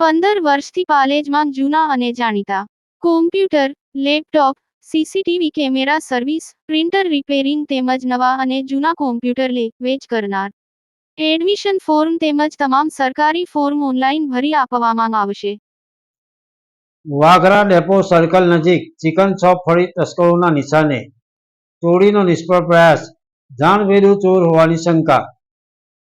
પંદર વર્ષથી પાલેજમાં જૂના અને જાણીતા. Computer laptop CCTV camera service printer repairing તેમજ નવા અને જૂના કોમ્પ્યુટર લે, વેચ કરનાર. એડમિશન ફોર્મ તેમજ તમામ સરકારી ફોર્મ ઓનલાઈન ભરી આપવામાં આવશે. વાઘરા ડેપો સર્કલ નજીક ચિકન શોપ ફળી તસ્કરોના નિશાને. ચોરીનો નિષ્ફળ પ્રયાસ. જાણભેદુ ચોર હોવાની શંકા.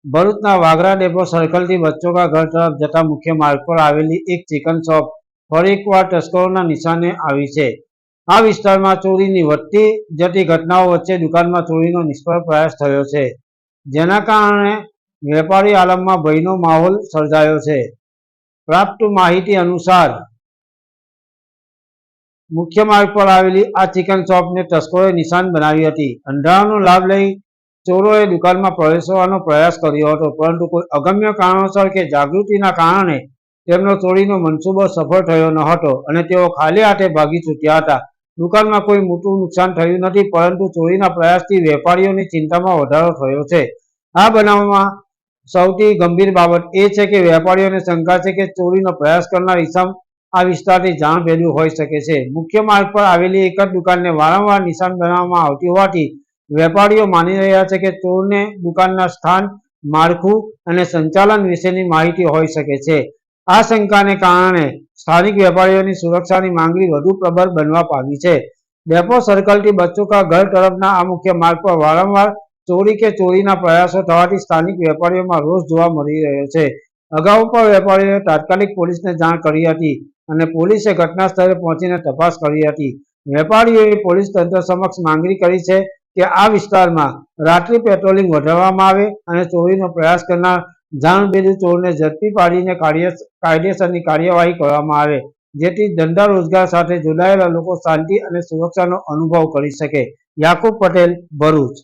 ભરૂચના વાગરા ડેપો સર્કલથી બચ્ચો કા ઘર તરફ જતા મુખ્ય માર્ગ પર આવેલી એક ચિકન શોપ ફરી એકવાર તસ્કરોના નિશાને આવી છે. આ વિસ્તારમાં ચોરીની વધતી જતી ઘટનાઓ વચ્ચે દુકાનમાં ચોરીનો નિષ્ફળ પ્રયાસ થયો છે. જેના કારણે વેપારી આલમમાં ભયનો માહોલ સર્જાયો છે. પ્રાપ્ત માહિતી અનુસાર, મુખ્ય માર્ગ પર આવેલી આ ચિકન શોપને તસ્કરોએ નિશાન બનાવી હતી. અંધારાનો લાભ લઈ ચોરોએ દુકાનમાં પ્રવેશવાનો પ્રયાસ કર્યો હતો, પરંતુ કોઈ અગમ્ય કારણોસર કે જાગૃતિના કારણે તેમનો ચોરીનો મનસૂબો સફળ થયો ન હતો અને તેઓ ખાલી હાથે ભાગી છૂટ્યા હતા. દુકાનમાં કોઈ મોટું નુકસાન થયું નથી, પરંતુ ચોરીના પ્રયાસથી વેપારીઓની ચિંતામાં વધારો થયો છે. આ બનાવમાં સૌથી ગંભીર બાબત એ છે કે વેપારીઓને શંકા છે કે ચોરીનો પ્રયાસ કરનાર ઇસમ આ વિસ્તારથી જાણ ભેદું હોઈ શકે છે. મુખ્ય માર્ગ પર આવેલી એક જ દુકાનને વારંવાર નિશાન બનાવવામાં આવતી હોવાથી વેપારીઓ માની રહ્યા છે કે ચોરને દુકાનના સ્થાન, માળખું અને સંચાલન વિશેની માહિતી હોઈ શકે છે. આ શંકાને કારણે સ્થાનિક વેપારીઓની સુરક્ષાની માંગણી વધુ પ્રબળ બનવા પામી છે. ડેપો સર્કલથી બચ્ચુકા ઘર તરફના આ મુખ્ય માર્ગ પર વારંવાર ચોરી કે ચોરીના પ્રયાસો થવાથી સ્થાનિક વેપારીઓમાં રોષ જોવા મળી રહ્યો છે. અગાઉ પણ વેપારીઓએ તાત્કાલિક પોલીસને જાણ કરી હતી અને પોલીસે ઘટના સ્થળે પહોંચીને તપાસ કરી હતી. વેપારીઓએ પોલીસ તંત્ર સમક્ષ માંગણી કરી છે કે આ વિસ્તારમાં રાત્રિ પેટ્રોલિંગ વધારવામાં આવે અને ચોરીનો પ્રયાસ કરનાર જાણભેરી ચોરને ઝડપી પાડીને કાયદેસરની કાર્યવાહી કરવામાં આવે, જેથી ધંધા રોજગાર સાથે જોડાયેલા લોકો શાંતિ અને સુરક્ષાનો અનુભવ કરી શકે. યાકુબ પટેલ, ભરૂચ.